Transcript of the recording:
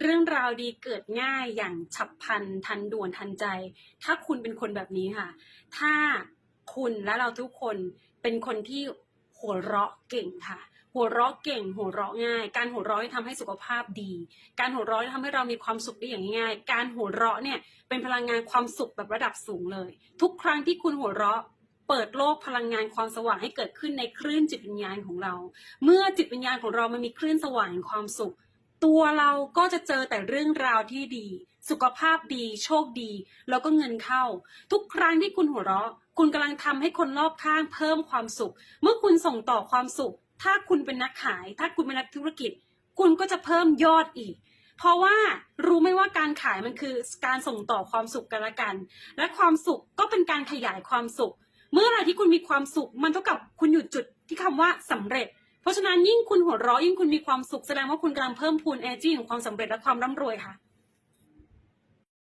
เรื่องราวดีเกิดง่ายอย่างฉับพลันทันด่วนทันใจ ถ้าคุณเป็นคนแบบนี้ค่ะ ถ้าคุณและเราทุกคนเป็นคนที่หัวเราะเก่งค่ะ หัวเราะเก่ง หัวเราะง่าย การหัวเราะทำให้สุขภาพดี การหัวเราะทำให้เรามีความสุขได้อย่างง่าย การหัวเราะเนี่ยเป็นพลังงานความสุขแบบระดับสูงเลย ทุกครั้งที่คุณหัวเราะเปิดโลกพลังงานความสว่างให้เกิดขึ้นในคลื่นจิตวิญญาณของเรา เมื่อจิตวิญญาณของเรามันมีคลื่นสว่างความสุข ตัวเราก็จะเจอแต่เรื่องราวที่ดี สุขภาพดี โชคดี แล้วก็เงินเข้า ทุกครั้งที่คุณหัวเราะ คุณกำลังทำให้คนรอบข้างเพิ่มความสุข เมื่อคุณส่งต่อความสุข ถ้าคุณเป็นนักขาย ถ้าคุณเป็นนักธุรกิจ คุณก็จะเพิ่มยอดอีก เพราะว่ารู้ไหมว่าการขายมันคือการส่งต่อความสุขกันละกัน และความสุขก็เป็นการขยายความสุข เมื่อไรที่คุณมีความสุข มันเท่ากับคุณอยู่จุดที่คำว่าสำเร็จ เพราะฉะนั้นยิ่งคุณหัวเราะยิ่งคุณมีความสุขแสดงว่าคุณกำลังเพิ่มพูนเอจี้ของความสำเร็จและความร่ำรวยค่ะ